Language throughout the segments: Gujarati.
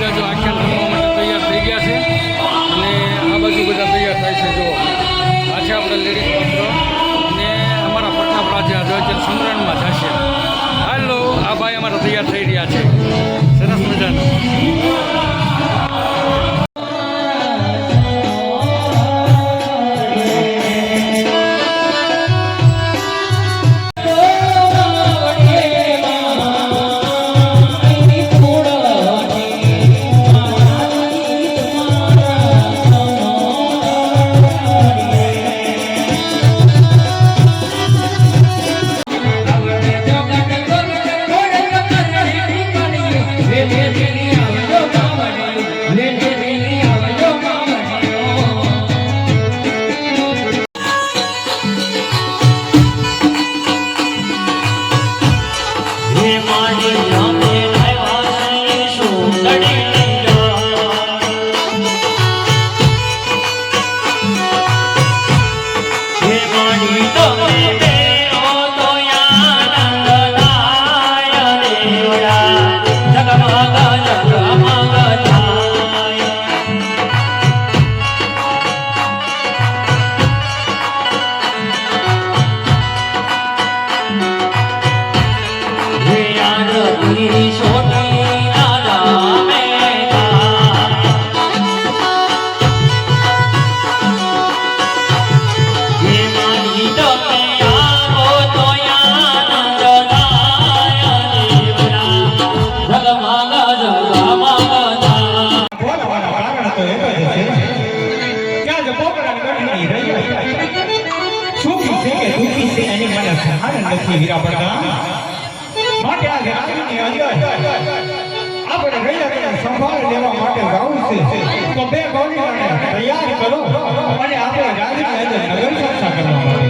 બધા જો આખ્યાન રમવા તૈયાર થઈ ગયા છે. અને આ બાજુ બધા તૈયાર થાય છે જો આ છે આપણે લેડીઝ અને અમારા રાજા જો સંગ્રહણમાં સમરણમાં જશે નથી હીરા બધા. માટે આ રાજની અંદર આપણે રહ્યા તેને સંભાળ લેવા માટે ગાવું છે. તો બે ગૌરીઓને તૈયાર કરો અને આપણે રાજની અંદર નગર ચર્ચા કરવા માટે.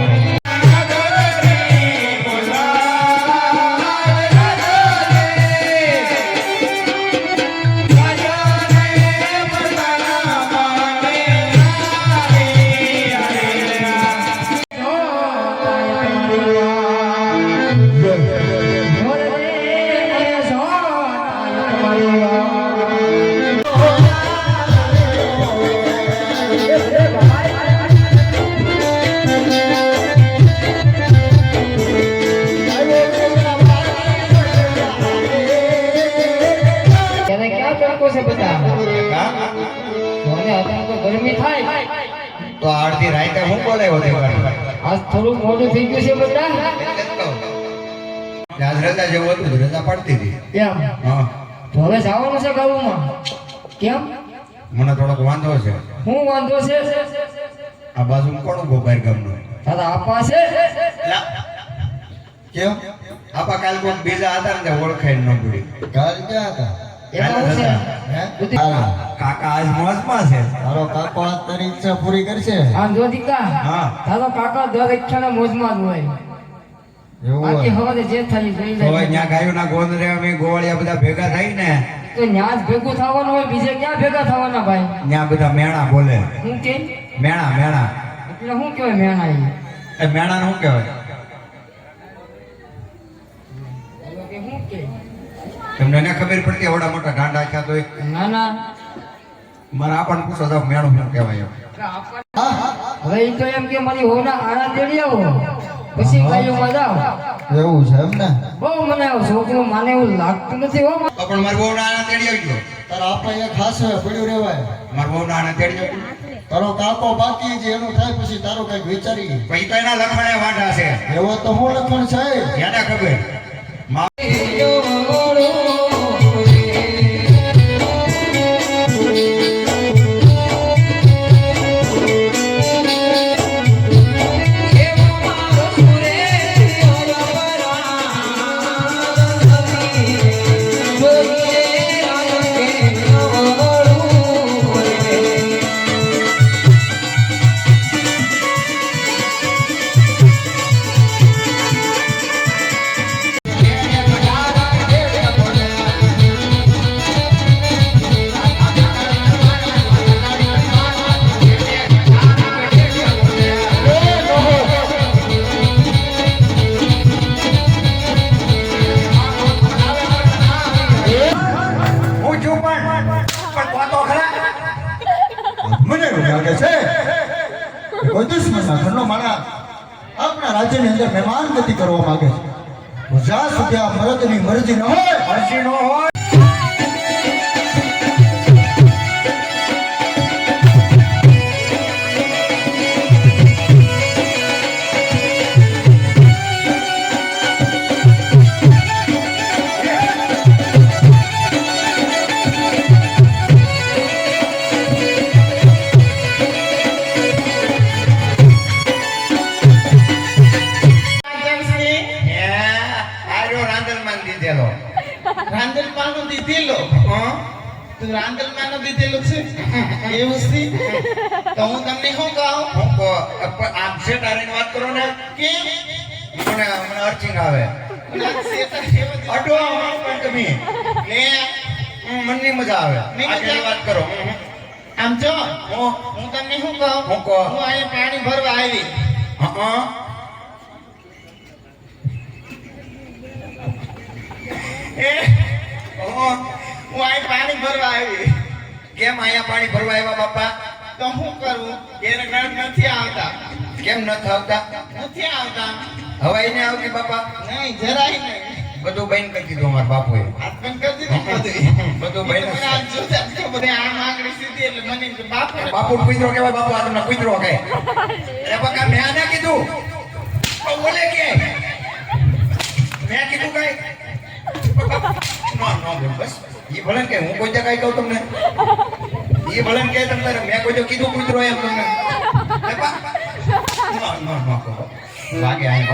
થઈ ગયું છે બધા? આજ રજા જેવું હતું રજા પડતી હતી. એમ? હા. તો હવે જવાનું છે ગામમાં? કેમ? મને થોડોક વાંધો છે. હું વાંધો છે? આ બાજુ કોણ ઊભો બહાર ગામનો? દાદા આપા છે? કેમ? આપા કાલ કોણ બીજા હતા ને ઓળખાય ઓળખાઈ ન પડી. કાલ ક્યાં હતા? હું હે? કાકા આજ મોજમાં છે. તારો કાકો આજ તારી ઈચ્છા પૂરી કરશે? આમ જો દીકા હા. તારો કાકા દર ઈચ્છાના મોજમાં જ હોય. બાકી હવે જે થઈ જોઈ ગાયોના ગોંદરે અમે ગોવાળિયા બધા ભેગા થાય ને. તો ન્યા જ ભેગું થવાનું હોય બીજે ક્યાં ભેગા થવાના ભાઈ? ત્યાં બધા મેણા બોલે. હું કે? મેણા મેણા. એટલે હું કહેવાય મેણા? એ મેણાને શું કહેવાય એટલે કે હું કે તમને ના ખબર પડતી આવડા મોટા ગાંડા આખ્યા તો ના ના. મારા આપણને પૂછો તો મેણું મેણું કહેવાય હવે એ તો એમ કે મારી હોના આણા દેડી આવો. પછી ગાયો માં એવું છે એમ ને? બહુ મને આવો છોકરો માને એવું લાગતું નથી હો. પણ મારા બહુ નાણા તેડી આવજો. તારા આપા અહીંયા ખાસ પડ્યું રહેવાય. મારા બહુ નાણા તેડી આવી તારો કાકો બાકી છે એનું થાય પછી તારું કંઈક વિચારી પછી તો એના લખણે વાંઢા છે. એવો તો હું લખણ છે? એને ખબર. Yeah. મરજી ન હોય. મરજી ન હોય એવું છે તો હું તમને શું કહું? હું કહો, આમ છે તારીને વાત કરો ને કે મને મને અર્ચિંગ આવે અડો પણ તમે. ને મનની મજા આવે. આગળની વાત કરો. આમ જો હું? હું તમને શું કહું? હું કહું? હું અહીંયા પાણી ભરવા આવી. હા એ હું અહીં પાણી ભરવા આવી. કેમ અહીંયા પાણી ભરવા આવ્યા બાપા? તો હું કરું? એને નળ નથી આવતા. કેમ નથી આવતા નથી આવતા. હવાઈ ને આવતી બાપા. નહીં જરાય નહીં. બધું બહેન કરી દીધું અમારા બાપુએ. હાથ બંધ કરી દીધું બધું. બંધ આ આંગળી સીધી એટલે મને બાપુ બાપુ કુતરો કહેવાય બાપુ આ તમને કુતરો કહે. એ બકા મેં આને કીધું. બોલે કે? મેં કીધું કઈ. નો નો બસ. ઈ ભલે કે હું કોઈ જગ્યાએ કહું તમને. ઈ ભલે કે તમને મેં કોઈ જો કીધું કૂતરો એમ તમને. લાગે વાગે આઈ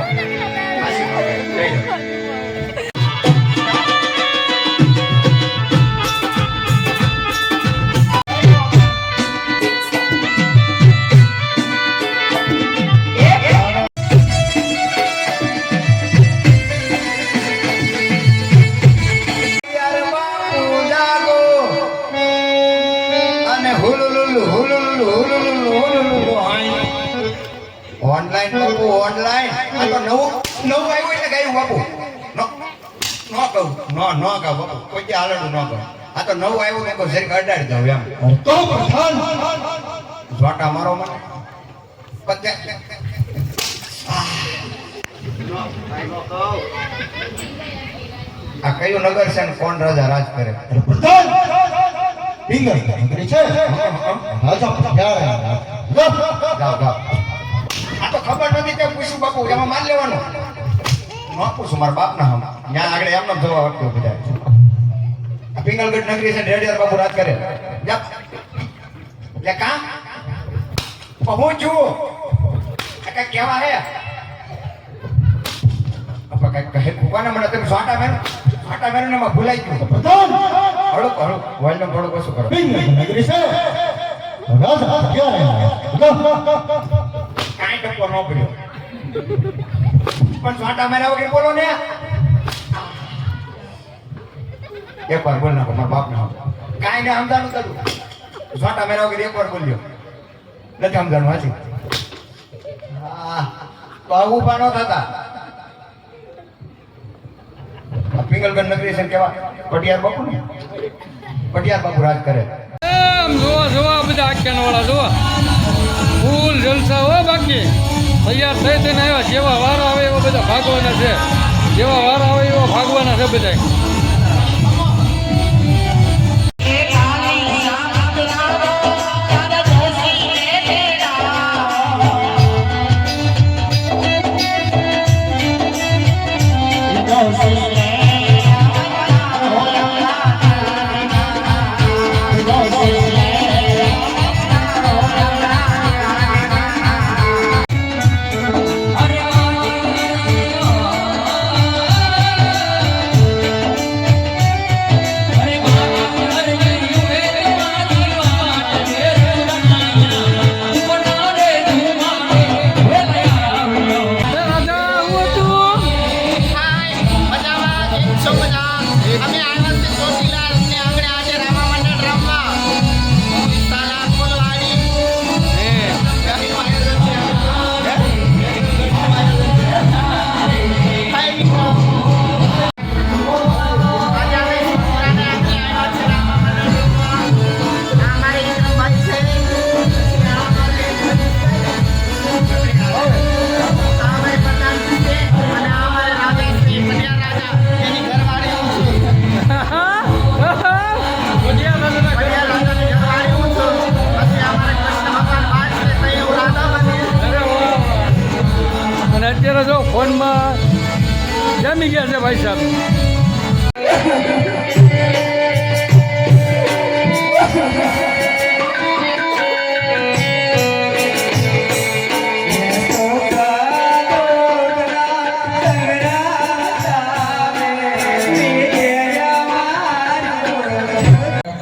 નવું આવ્યું મેં કોઈ શરીર અડાડી દઉં એમ. તો પ્રધાન જોટા મારો મને. આ કયું નગર છે ને કોણ રાજા રાજ કરે? પ્રધાન! પિંગલ નગરી છે. રાજા જાઓ જાઓ. આ તો ખબર નથી કે પૂછ્યું બાપુ એમાં માન લેવાનું. ન પૂછું મારા બાપના હમ. ત્યાં આગળ એમનો જવાબ આપ્યો બધા પિંગલગઢ નગરી છે રેડિયર બાપુ રાત કરે. લે કા પહોંચું કઈ કેવા હે. આપા કઈ કહે કુવાના મને તમે સાટા મેન સાટા મેન ને ભૂલાઈ ગયું. પ્રધાન હળો હળુક વોલ્યુમ થોડુંક ઓછું કરો. પિંગલગઢ નગરી છે. રાજા કાંઈ ટકો ન પડ્યો. પણ સાટા મેરા વગર બોલો ને. એક વાર બોલ નાખો, મારા બાપ ના કાંઈ ને સમજાણું કરું. છોટા મેરા વગર એક વાર બોલ્યો? નથી સમજાણું, હાજી. તો આવું પણ થતા. પિંગલગઢ નગરી છે કેવા? પટિયાર બાપુ ને? પટિયાર બાપુ રાજ કરે. જોવા જોવા, બધા આખ્યાન વાળા જોવા. ફૂલ જલસા હો બાકી. તૈયાર થઈ થઈને આવ્યા. જેવા વાર આવે એવા બધા ભાગવાના છે. જેવા વાર આવે એવા ભાગવાના છે બધા આગમનમાં જમી ગયા છે ભાઈ સાહેબ.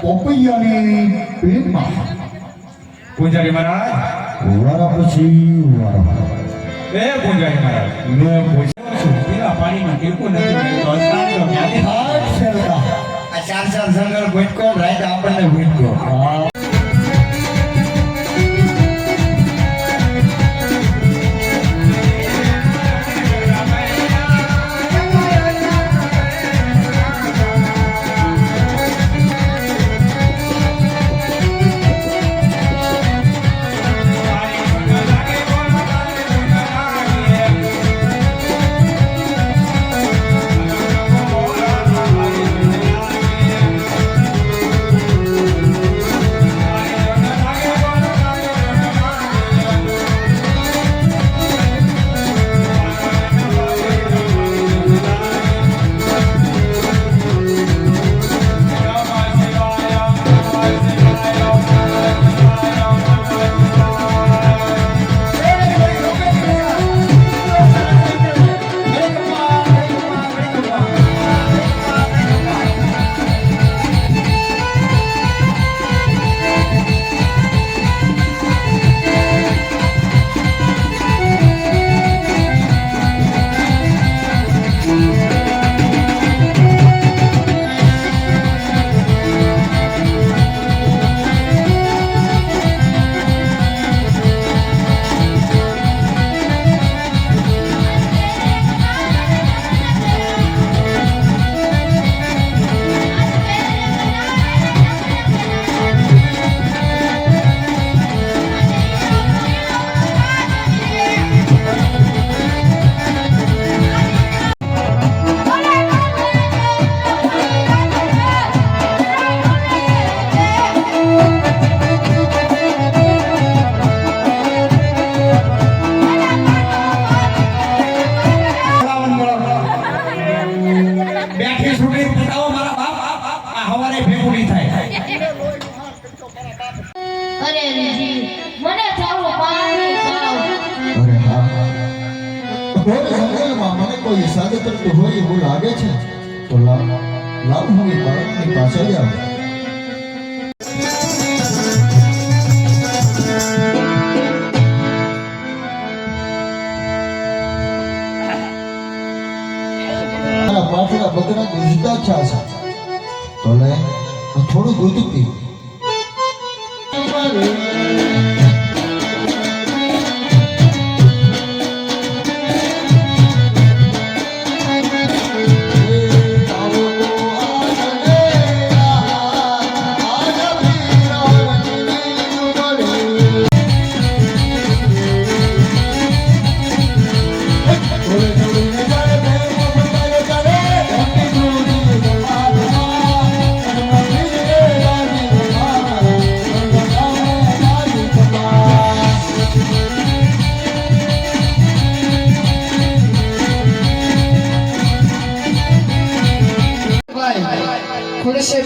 પોપૈયાની પેટમાં. પૂજારી મહારાજ. વારા પછી વારા એ પૂજારી મહારાજ મેં પૂછ્યું છું પીલા પાણીમાં ટીપું નથી મળતું. સ્નાન ક્યાંથી હાથ શેરડા. આ ચાર ચાર જંગલ ભટકો રાત આપણને ભટકો લાવ હવે બાળકની પાછળ આવ. પાછળ બકરા દૂધતા છા છે તો લે થોડું દૂધ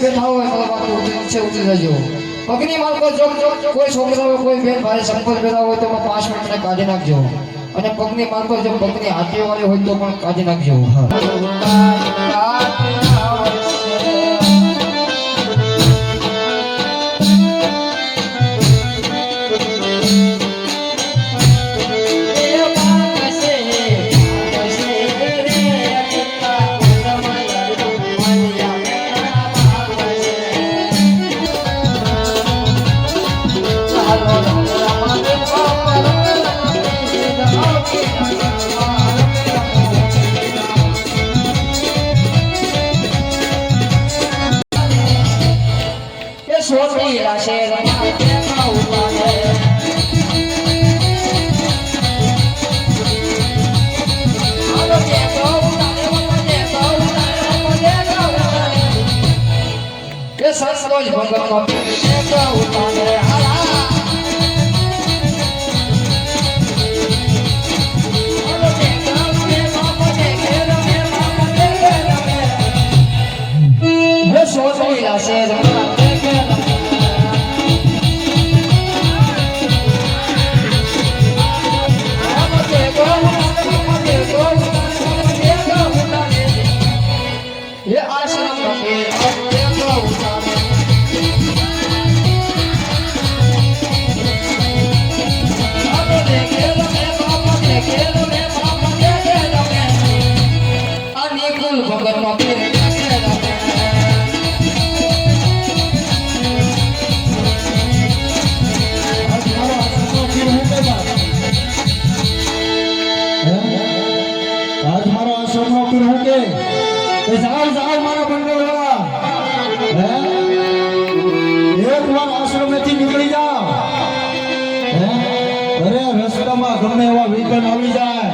ખુરશીએ બેઠા હોય તો બાપુ નીચે ઉતરી જજો. પગની માલકો જો કોઈ છોકરાઓ કોઈ બેન ભાઈ સંપર્ક બેઠા હોય તો પાંચ મિનિટને કાઢી નાખજો. અને પગની માલકો જો પગની હાથીઓ વાળી હોય તો પણ કાઢી નાખજો. સોની says અરે રસ્તામાં ગમે એવા વિઘન આવી જાય.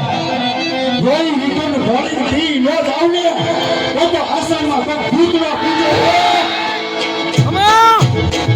કોઈ વિઘન ભણી થી ન જાવ ને તો આશ્રમમાં કોઈ ભૂતનો કૂદે ये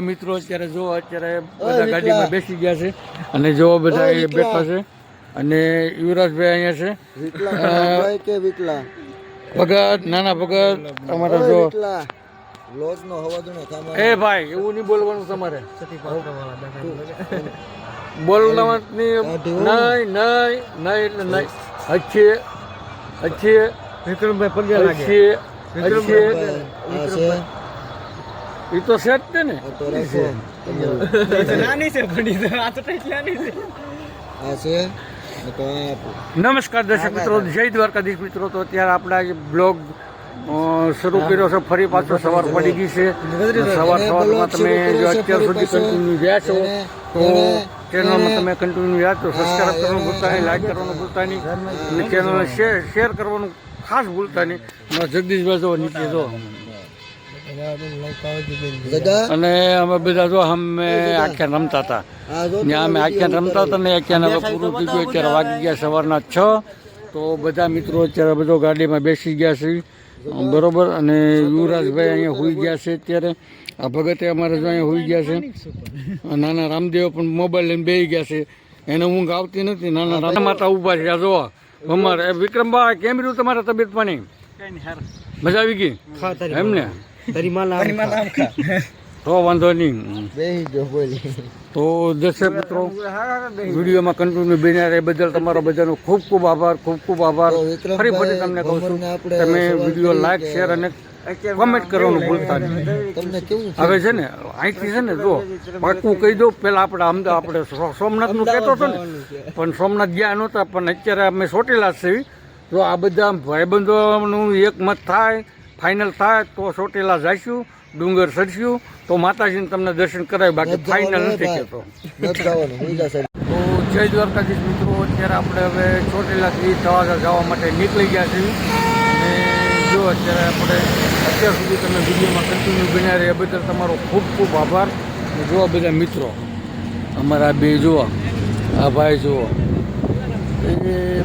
બધા મિત્રો અત્યારે જો અત્યારે બધા ગાડીમાં બેસી ગયા છે અને જો બધા બેઠા છે. અને યુવરાજભાઈ અહીંયા છે. ભગત નાના ભગત અમારા જો. એ ભાઈ એવું નહીં બોલવાનું તમારે. બોલવાનું નહીં નહીં નહીં નહીં એટલે નહીં. અચ્છે અચ્છે અચ્છે અચ્છે એ તો છે જ આ ને નમસ્કાર દર્શક મિત્રો જય દ્વારકાધીશ મિત્રો. તો અત્યારે આપણે બ્લોગ શરૂ કર્યો છે ફરી પાછો સવાર પડી ગઈ છે. સવાર સવારમાં તમે જો અત્યાર સુધી કન્ટિન્યુ રહ્યા છો તો ચેનલમાં તમે કન્ટિન્યુ રહ્યા છો. સબસ્ક્રાઈબ કરવાનું ભૂલતા નહીં લાઈક કરવાનું ભૂલતા નહીં. અને ચેનલને શેર શેર કરવાનું ખાસ ભૂલતા નહીં. જગદીશભાઈ જો નીચે જો. અને અમે બધા જો અમે આખ્યાન રમતા હતા. જ્યાં અમે આખ્યાન રમતા હતા ને આખ્યાન હવે પૂરું થઈ ગયું. અત્યારે વાગી ગયા સવારના છ. તો બધા મિત્રો અત્યારે બધો ગાડીમાં બેસી ગયા છે. બરોબર. અને યુવરાજભાઈ અહીંયા હોઈ ગયા છે અત્યારે. આ ભગતે અમારે જો અહીંયા હોઈ ગયા છે. નાના રામદેવ પણ મોબાઈલ લઈને બેસી ગયા છે. એને ઊંઘ આવતી નથી. નાના રામ માતા ઊભા છે આ જો અમારે વિક્રમભાઈ કેમ રહ્યું તમારા તબિયત પાણી? મજા આવી ગઈ? એમને તો વાંધો નહીં. તો દર્શક મિત્રો વિડીયોમાં કન્ટિન્યુ બન્યા રહે. બદલ તમારો બધાનો ખૂબ ખૂબ આભાર ખૂબ ખૂબ આભાર. ફરી ફરી તમને કહું છું તમે વીડિયો લાઈક શેર અને કોમેન્ટ કરવાનું ભૂલતા નહીં. હવે છે ને અહીંથી છે ને જો પાકું કહી દઉં પહેલાં આપણે અમદાવાદ આપણે સોમનાથનું કહેતો હતો ને પણ સોમનાથ ગયા નહોતા પણ અત્યારે અમે ચોટેલા જ છીએ. જો આ બધા ભાઈબંધોનું એક મત થાય ફાઇનલ થાય તો ચોટીલા જઈશું ડુંગર ચડશું તો માતાજીને તમને દર્શન કરાય બાકી ફાઇનલ નથી કહેતો. તો જય દ્વારકાધીશ મિત્રો અત્યારે આપણે હવે ચોટીલાથી તળાજા જવા માટે નીકળી ગયા છીએ. અને જો અત્યારે આપણે અત્યાર સુધી તમે વિડીયોમાં કન્ટિન્યુ બન્યા રહ્યા બદલ તમારો ખૂબ ખૂબ આભાર. જોવા બધા મિત્રો અમારા બે જુઓ આ ભાઈ જુઓ એ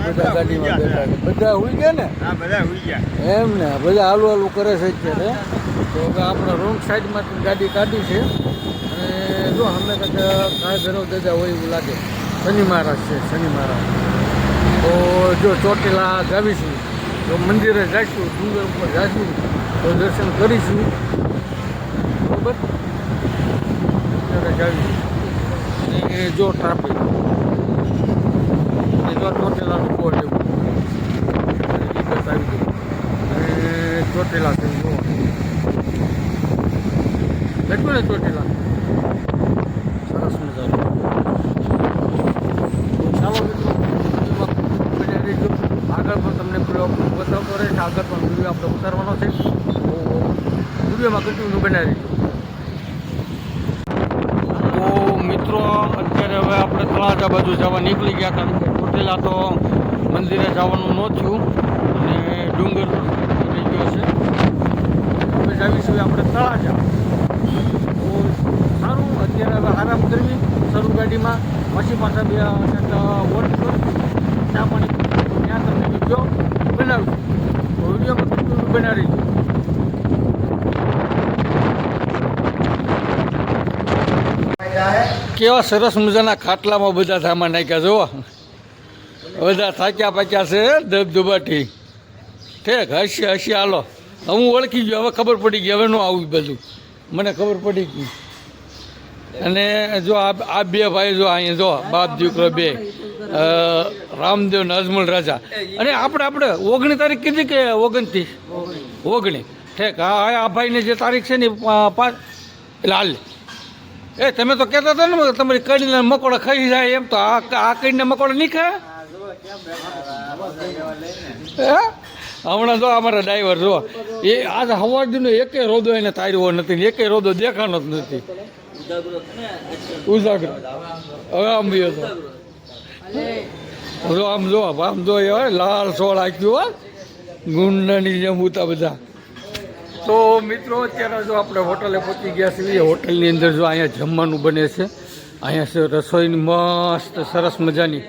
બધા ગાડીમાં બેઠા છે. બધા હોઈ ગયા ને? હા બધા હોઈ ગયા. એમ ને બધા હાલું હાલું કરે છે અત્યારે. તો આપણે રોંગ સાઈડમાંથી ગાડી કાઢી છે. અને જો અમે કદાચ કાંઈ દાદા હોય એવું લાગે. શનિ મહારાજ છે શનિ મહારાજ. તો જો ચોટીલા જાવીશું તો મંદિરે જઈશું ડુંગર ઉપર જઈશું તો દર્શન કરીશું. બરાબર? અત્યારે જાવીશું જો ટ્રાફિક એ જો ચોટીલાનું બોર્ડ એવું બસ આવી અને ચોટેલા છે, જુઓ. ને ચોટેલા? સરસ મજાનું. ચાલો મિત્રો. આગળ પણ તમને બતાવતો રહેશે આગળ પણ વીડિયો આપણે ઉતારવાનો છે. વિડીયોમાં કન્ટિન્યુ બનાવી તો મિત્રો, અત્યારે હવે આપણે તળાજા બાજુ જવા નીકળી ગયા કારણ ચોટીલા તો મંદિરે જવાનું ન થયું અને ડુંગર રહી ગયો છે. હવે જાવીશું આપણે તળાજા. તો સારું, અત્યારે હવે આરામ કરવી, શરૂ ગાડીમાં. પછી પાછા બે વોટ ત્યાં પણ ત્યાં તમને વીડિયો બનાવીશું. તો બનાવી દઉં. કેવા સરસ મજાના ખાટલામાં બધા સામાન નાખ્યા, જોવા. બધા થાક્યા પાક્યા છે ધબધબાટી ઠેક, હસી હસી, હાલો. હું ઓળખી ગયો, હવે ખબર પડી ગઈ, હવે ન આવું બધું. મને ખબર પડી ગઈ. અને જો આ બે ભાઈ જો અહીંયા જો, બાપ દીકરો બે રામદેવ ને અજમલ રાજા. અને આપણે આપણે, ઓગણી તારીખ કીધી કે ઓગણત્રીસ? ઓગણી ઠેક હા આ ભાઈને જે તારીખ છે ને પાંચ એટલે હાલ. એ, તમે તો કહેતા હતા ને, તમારી કડીને મકોડા ખાઈ જાય એમ તો આ કડીને મકોડા નહીં ખાય? હમણાં જો અમારા ડ્રાઈવર જો એ આજ દીનો એકે રોદો એને તાર્યો નથી એકે રોદો દેખાનો જ નથી. ઉજાગર. હવે આમ બી હતો જો આમ જો આમ જો એ લાલ સોળ આખ્યું હોય, ગુંડાની જેમ ઉતા બધા. તો મિત્રો, અત્યારે જો આપણે હોટલે પહોંચી ગયા છીએ. હોટલની અંદર જો અહીંયા જમવાનું બને છે. અહીંયા રસોઈની મસ્ત સરસ મજાની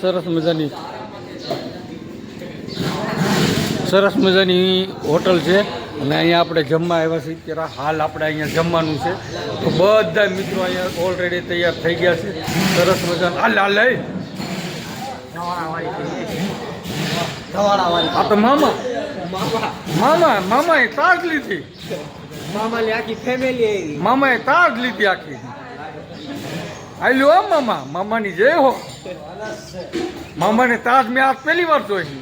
સરસ મજાની સરસ મજાની હોટલ છે. અને અહીંયા આપણે જમવા આવ્યા છીએ. ત્યારે હાલ આપણે અહીંયા જમવાનું છે. તો બધા મિત્રો અહીંયા ઓલરેડી તૈયાર થઈ ગયા છે. સરસ મજાનું. હાલ હાલ લઈ આ તો મામા. મામા મામાએ તાજ લીધી. મામાની આખી ફેમિલી મામાએ તાજ લીધી આખી. આલ્યો આમ મામા મામાની જય હો. મામાને તાજ મેં આજ પહેલી વાર જોઈ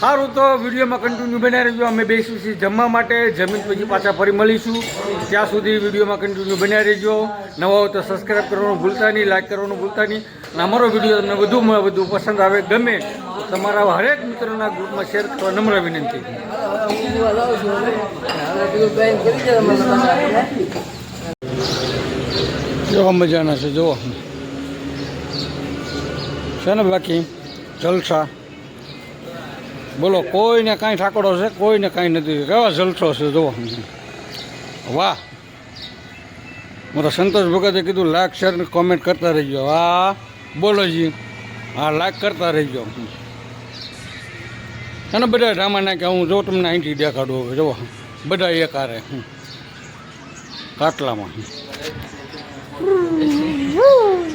સારું તો વિડીયોમાં કન્ટિન્યુ બનાવી રહેજો. અમે બેસીશું છીએ જમવા માટે. જમીન પછી પાછા ફરી મળીશું. ત્યાં સુધી વિડીયોમાં કન્ટિન્યુ બનાવી રહેજો. નવા હોય તો સબસ્ક્રાઈબ કરવાનું ભૂલતા નહીં લાઈક કરવાનું ભૂલતા નહીં. અને અમારો વીડિયો તમને વધુમાં વધુ પસંદ આવે ગમે તો તમારા હરેક મિત્રોના ગ્રુપમાં શેર કરવા નમ્ર વિનંતી. કેવા મજાના છે જુઓ છે ને બાકી? જલસા. બોલો, કોઈને કાંઈ ઠાકોડો છે, કોઈને કાંઈ નથી. કેવા જલસો છે જુઓ વાહ. મારા સંતોષ ભગતે કીધું લાઈક શેર ને કોમેન્ટ કરતા રહીજો. હા, બોલો જી. હા લાઈક કરતા રહીજો. અને બધા ડ્રામા નાખ્યા હું જો તમને અહીંથી દેખાડું જુઓ બધા એકારે. કાટલામાં. Woo!